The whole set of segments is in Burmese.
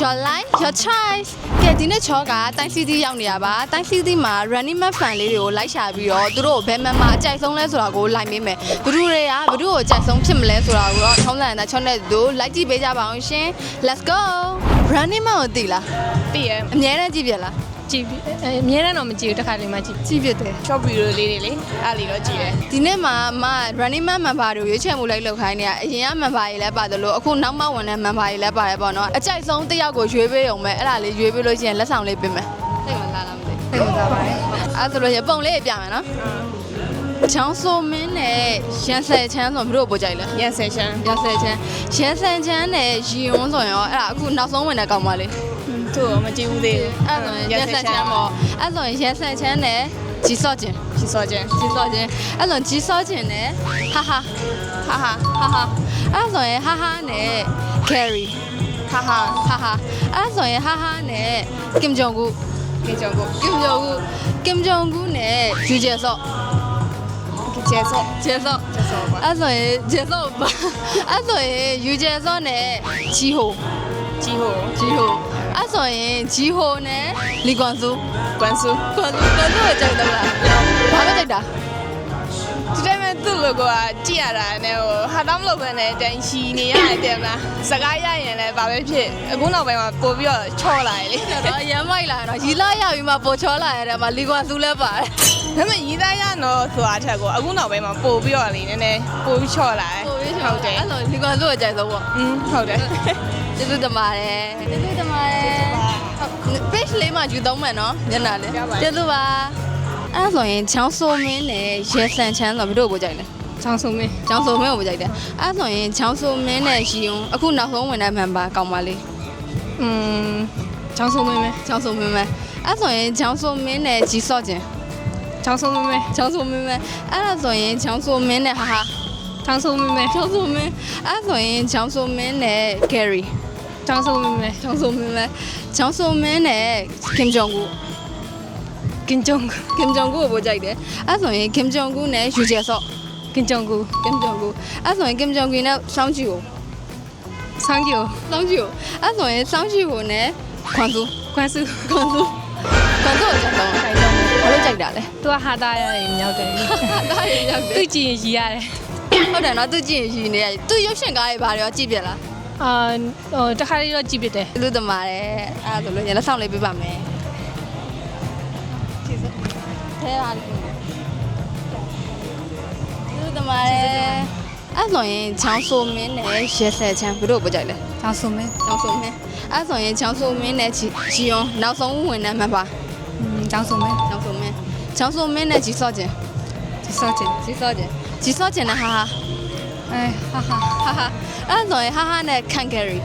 your life your choice ကဲဒီနေ့ချောကတိုင်းစီတီရောက်နေရပါတိုင်းစီတီမှာ running man fan လေးတွေကိုလိုက်ရှာပြီးတော့သူတို့ကိုဘယ်မှမအကြိုက်ဆုံးလဲဆိုတာကိုလိုက်မေးမယ်ဘသူတွေကဘသူကိုအကြိုက်ဆုံးဖြစ်မလဲဆိုတာကိုတော့ထုံးစံတဲ့ချောနဲ့သူလိုက်ကြည့်ပေးကြပါအောင်ရှင် let's go running man ကိုသိလားသိရအများနဲ့ကြည့်ပြလား ကြည့်ပြီးအဲအများနဲ့တော့မကြည့်ဘူးတစ်ခါလေးမှကြည့်ကြည့်ပြတယ် short video လေးတွေလေအဲ့လေးတော့ကြည့်တယ်ဒီနေ့မှာအမ running man member တွေကိုရွေးချယ်မှုလိုက်လုပ်ခိုင်းနေရအရင်က member တွေလည်းပါတယ်လို့အခုနောက်မှဝင်တဲ့ member တွေလည်းပါတယ်ပေါ့နော်အကြိုက်ဆုံးတစ်ယောက်ကိုရွေးပေးရုံပဲအဲ့ဒါလေးရွေးပေးလို့ရှိရင်လက်ဆောင်လေးပေးမယ်သိမလားလားမသိသိမှာပါပါတယ်အဲ့ဆိုလို့ရပုံလေးပြမယ်နော်ချောင်းဆိုမင်းနဲ့ရန်ဆယ်ချမ်းဆိုဘယ်လိုပို့ကြိုက်လဲရန်ဆယ်ရှမ်းရန်ဆယ်ချမ်းရန်ဆယ်ချမ်းနဲ့ရီယွန်းဆိုရင်ရောအဲ့ဒါအခုနောက်ဆုံးဝင်တဲ့ကောင်မလေး သူ့ကိုမကြည့်ဘူးသေးဘူးအဲ့ဆိုရင်ရန်ဆယ်ချမ်းပေါ့အဲ့ဆိုရင်ရန်ဆယ်ချမ်းနဲ့ဂျီဆော့ကျင်ကြည့်စောချင်းဂျီဆော့ကျင်အဲ့ဆိုဂျီဆော့ကျင်နဲ့ဟာဟာဟာဟာဟာဟာအဲ့ဆိုရင်ဟာဟာနဲ့ carry ဟာဟာဟာဟာအဲ့ဆိုရင်ဟာဟာနဲ့ kim jong gu ကေကြောင့်ကို kim jong gu kim jong gu နဲ့ yu jae seok ကေကျဲစော jae seok ကျဲစောပါအဲ့ဆိုရင် jae seok ပါအဲ့ဆိုရင် yu jae seok နဲ့ ji ho ကြည့်ဟို ji ho အဲ့ ဆိုရင် ji ho နဲ့ li guan su ကွမ်ဆူ guan su guan su ကိုကြိုက်တော့လားဘာလို့ကြိုက်တာဒီတိုင်းမဲ့သူ့လိုကကြည့်ရတာနဲ့ဟိုဟာတော့မလုပ်ဘဲနဲ့တန်ရှီနေရတယ်တဲ့မလားစကားရရင်လည်းဘာပဲဖြစ်အခုနောက်ပိုင်းမှာပို့ပြီးတော့ချော့လာတယ်လေတော့ရမ်းမိုက်လာတော့ရီလာရပြီးမှပေါ်ချောလာရတယ်မှာ li guan su လည်းပါတယ်ဒါပေမဲ့ရီးသားရတော့ဆိုတာအထက်ကိုအခုနောက်ပိုင်းမှာပို့ပြီးတော့လေနည်းနည်းပို့ပြီးချော့လာတယ် ကိုပြီး ဟုတ်တယ် အဲ့ဆို li guan su ကိုကြိုက်ဆုံးပေါ့ อืมဟုတ်တယ် ကျေးဇူးတင်ပါတယ်ကျေးဇူးတင်ပါတယ်ဟုတ် page လေးမှာယူသုံးမယ်နော်ညနာလေး ရပါတယ် ကျေးဇူးပါအဲ့ဒါဆိုရင်ချောင်းဆိုမင်းနဲ့ရဲဆန်ချမ်းဆိုဘယ်တို့ကိုကြိုက်လဲ ချောင်းဆုံးမင်း ချောင်းဆိုမင်းကိုကြိုက်တယ်အဲ့ဒါဆိုရင်ချောင်းဆိုမင်းနဲ့ရီယွန်းအခုနောက်ဆုံးဝင်တဲ့ member ကောင်းပါလေး อืมချောင်းဆုံးမင်းပဲ ချောင်းဆိုမင်းပဲအဲ့ဒါဆိုရင်ချောင်းဆိုမင်းနဲ့ဂျီဆော့ကျင် ချောင်းဆုံးမင်းပဲ ချောင်းဆိုမင်းပဲအဲ့ဒါဆိုရင်ချောင်းဆိုမင်းနဲ့ဟာဟာ ချောင်းဆုံးမင်းပဲချောင်းဆိုမင်းအဲ့ဒါဆိုရင်ချောင်းဆိုမင်းနဲ့ Gary ချောင်းဆုံးမင်းပဲချောင်းဆိုမင်းပဲချောင်းဆိုမင်းနဲ့ Kim Jong Un ကင်ဂျုံ Kim Jong Un ကိုပို့ကြိုက်တယ်အဲ့ဆိုရင် Kim Jong Un နဲ့ Yu Jae Seok ကင်ဂျုံကို Kim Jong Un အဲ့ဆိုရင် Kim Jong Un နဲ့ Song Ji Ho ဆောင်းကျော် Song Ji Ho အဲ့ဆိုရင် Song Ji Ho နဲ့ Kwon Su ကွမ်စု Kwon Su Kwon Su ကိုကြိုက်တော့ခိုင်တော့ဘာလို့ကြိုက်တာလဲသူကဟာတာရတယ်မြောက်တယ်ဒါရရောက်တသူယ်ကြည့်ရင်ရီရတယ် ဟုတ်တယ်နော်သူကြည့်ရင်ရှိနေရသူရုပ်ရှင်ကားတွေဘာတွေရောကြည့်ပြလားအာဟိုတခါလေးတော့ကြည့်ပြတယ်လူသမားတယ်အဲ့ဒါဆိုလို့ရလက်ဆောင်လေးပေးပါမယ်ကျေးဇူးထဲပါလိမ့်လူသမားတယ်အဲ့ဆိုရင်ချောင်းဆိုမင်းနဲ့ရဲဆယ်ချမ်းဘယ်တို့ပို့ကြိုက်လဲချောင်းဆုံးမင်းချောင်းဆိုမင်းအဲ့ဆိုရင်ချောင်းဆိုမင်းနဲ့ဂျီယွန်နောက်ဆုံးဝင်တဲ့မှတ်ပါချောင်းဆုံးမင်းချောင်းဆိုမင်းချောင်းဆိုမင်းနဲ့ဂျီဆော့ကျင်ဒီဆော့ချင်ဂျီဆော့ကျင် ဂျီဆော့ကျင်နဲ့ဟာအဲဟာဟာဟာဟာအဲ့ဆိုရင်ဟာဟာနဲ့ခန်ဂရီ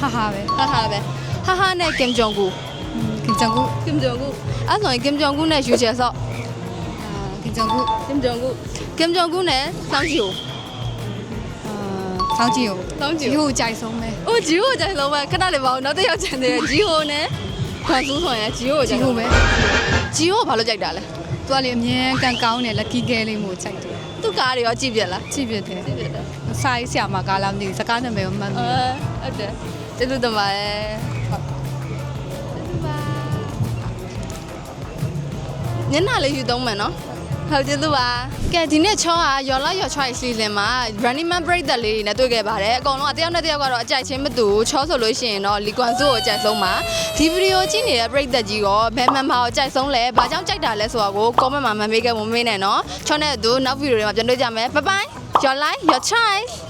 ဟာဟာပဲဟာဟာပဲဟာဟာနဲ့ကင်ဂျုံဂူကင်ဂျုံကိုကင်ဂျုံဂူအဲ့ဆိုရင်ကင်ဂျုံဂူနဲ့ယူချေဆော့ကင်ဂျုံကိုကင်ဂျုံဂူကင်ဂျုံဂူနဲ့စောင်းဂျီယိုအာဆောင်းကြည့်ကိုစောင်းဂျီဒီယိုကိုကြိုက်ဆုံးပဲအိုးဂျီယိုကြိုက်ဆုံးပဲခဏလေးပါဦးနောက်တစ်ယောက်ချန်တယ်ဂျီယိုနဲ့ခွန်ဆူးဆိုရင်ဂျီယိုကိုကြိုဒီက်ကိုဆုံးပဲဂျီယိုဘာလို့ကြိုက်တာလဲသူကလေအမြဲကန်ကောင်းတယ် lucky girl လေးမျိုးကြိုက်တယ် သူ့ကားတွေရောကြည့်ပြလားကြည့်ပြတယ်ကြည့်ပြတယ်စာရေးဆရာမကားလားမသိဘူးစကားနာမည်ကိုမှတ်အဲမိဟုတ်တယ်ကျေးဇူးတင်ပါတယ်ဟုတ်ညနာလေးယူသုံးမယ်နော် ဟုတ်ကျေးဇူးပါကဲဒီနေ့ချောက Your Life Your Choice season မှာ Running Man break သက်လေးတွေနဲ့တွေ့ခဲ့ပါတယ်အကုန်လုံးအတယောက်နဲ့တယောက်ကတော့အကြိုက်ချင်းမတူဘူးချောဆိုလို့ရှိရင်တော့လီကွမ်စုကိုအကြိုက်ဆုံးပါဒီဗီဒီယိုကြည့်နေတဲ့ break သက်ကြီးရောဘယ်မှမအောင်အကြိုက်ဆုံးလဲဘာကြောင့်ကြိုက်တာလဲဆိုတာကို comment မှာမမေးခဲ့မမေးနဲ့နော်ချောနဲ့အတူနောက်ဗီဒီယိုတွေမှာပြန်တွေ့ကြမယ် bye bye Your Life Your Choice